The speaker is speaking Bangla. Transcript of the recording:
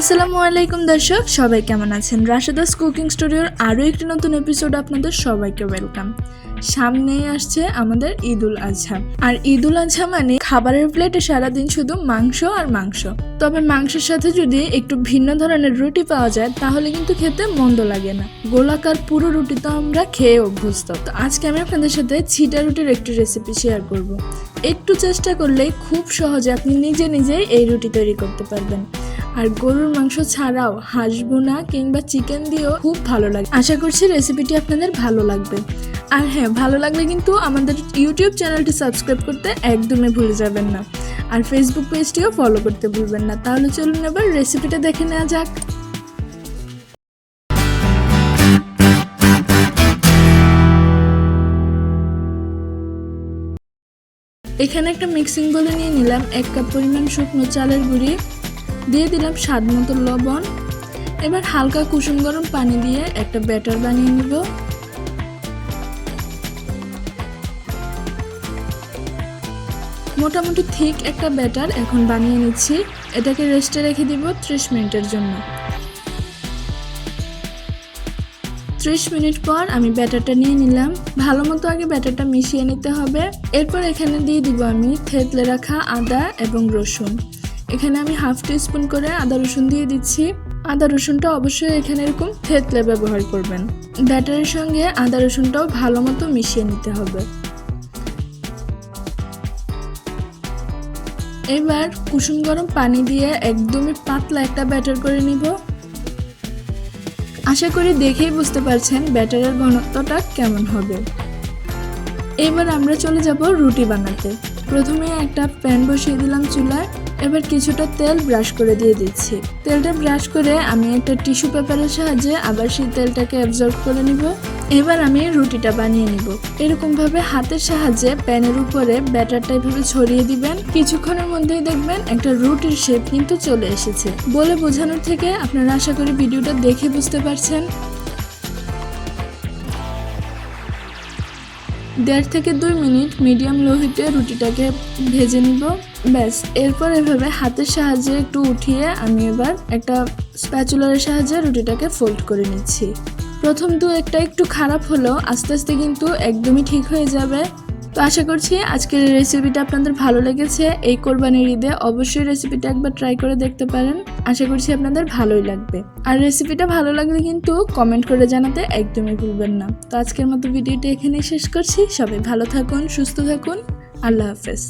আসসালামু আলাইকুম দর্শক, সবাই কেমন আছেন? রাশেদাস কুকিং স্টুডিওর আরও একটি নতুন এপিসোড আপনাদের সবাইকে ওয়েলকাম সামনেই আসছে আমাদের ঈদুল আজহা। আর ঈদুল আজহা মানে খাবারের প্লেটে সারাদিন শুধু মাংস আর মাংস। তবে মাংসের সাথে যদি একটু ভিন্ন ধরনের রুটি পাওয়া যায়, তাহলে কিন্তু খেতে মন্দ লাগে না। গোলাকার পুরো রুটি তো আমরা খেয়ে অভ্যস্ত। তো আজকে আমি আপনাদের সাথে ছিটা রুটির একটি রেসিপি শেয়ার করব। একটু চেষ্টা করলেই খুব সহজে আপনি নিজে নিজেই এই রুটি তৈরি করতে পারবেন। আর গরুর মাংস ছাড়াও হাঁস বোনা কিংবা চিকেন দিয়েও খুব ভালো লাগে। আশা করছি রেসিপিটি আপনাদের ভালো লাগবে। আর হ্যাঁ ভালো লাগলে কিন্তু আমাদের ইউটিউব চ্যানেলটি সাবস্ক্রাইব করতে একদমই ভুলে যাবেন না। আর ফেসবুক পেজটিও ফলো করতে ভুলবেন না। তাহলে চলুন এবার রেসিপিটা দেখে নেওয়া যাক। এখানে একটা মিক্সিং বলে নিয়ে নিলাম এক কাপ পরিমাণ শুকনো চালের গুঁড়ি দিয়ে দিলাম স্বাদ মতো লবণ। এবার হালকা কুসুম গরম পানি দিয়ে একটা ব্যাটার বানিয়ে নিব। মোটামুটি ঠিক একটা ব্যাটার এখন বানিয়ে নিচ্ছি। এটাকে রেস্টে রেখে দিব ত্রিশ মিনিটের জন্য। ত্রিশ মিনিট পর আমি ব্যাটারটা নিয়ে নিলাম। ভালো মতো আগে ব্যাটারটা মিশিয়ে নিতে হবে। এরপর এখানে দিয়ে দিব আমি থেতলে রাখা আদা এবং রসুন। এখানে আমি হাফ টি স্পুন করে আদা রসুন দিয়ে দিচ্ছি। আদা রসুনটা অবশ্যই এখানে এরকম থেতলে ব্যবহার করবেন। ব্যাটারের সঙ্গে আদা রসুনটাও ভালো মতো মিশিয়ে নিতে হবে। এবার কুসুম গরম পানি দিয়ে একদমই পাতলা একটা ব্যাটার করে নিব। আশা করি দেখেই বুঝতে পারছেন ব্যাটারের ঘনত্বটা কেমন হবে। এবার আমরা চলে যাব রুটি বানাতে। প্রথমে একটা প্যান বসিয়ে দিলাম চুলায়, এবার কিছুটা তেল ব্রাশ করে দিয়ে দিচ্ছি। তেলটা ব্রাশ করে আমি একটা টিস্যু পেপারের সাহায্যে আবার সেই তেলটাকে অ্যাবজর্ব করে নিব। এবার আমি রুটিটা বানিয়ে নিব। এরকম ভাবে হাতের সাহায্যে প্যানের উপরে ব্যাটারটা এভাবে ছড়িয়ে দিবেন। কিছুক্ষণের মধ্যেই দেখবেন একটা রুটির শেপ কিন্তু চলে এসেছে। বলে বোঝানোর থেকে আপনারা আশা করি ভিডিওটা দেখে বুঝতে পারছেন। দেড় থেকে দুই মিনিট মিডিয়াম লো হিটে রুটিটাকে ভেজে নিব। ব্যাস, এরপর এভাবে হাতের সাহায্যে একটু উঠিয়ে আমি এবার একটা স্প্যাচুলারের সাহায্যে রুটিটাকে ফোল্ড করে নিচ্ছি। প্রথম দু একটা একটু খারাপ হলেও আস্তে আস্তে কিন্তু একদমই ঠিক হয়ে যাবে। তো আশা করছি আজকের রেসিপিটা আপনাদের ভালো লেগেছে। এই কোরবানির ঈদে অবশ্যই রেসিপিটা একবার ট্রাই করে দেখতে পারেন। আশা করছি আপনাদের ভালোই লাগবে। আর রেসিপিটা ভালো লাগলে কিন্তু কমেন্ট করে জানাতে একদমই ভুলবেন না। তো আজকের মতো ভিডিওটা এখানেই শেষ করছি। সবাই ভালো থাকুন, সুস্থ থাকুন। আল্লাহ হাফেজ।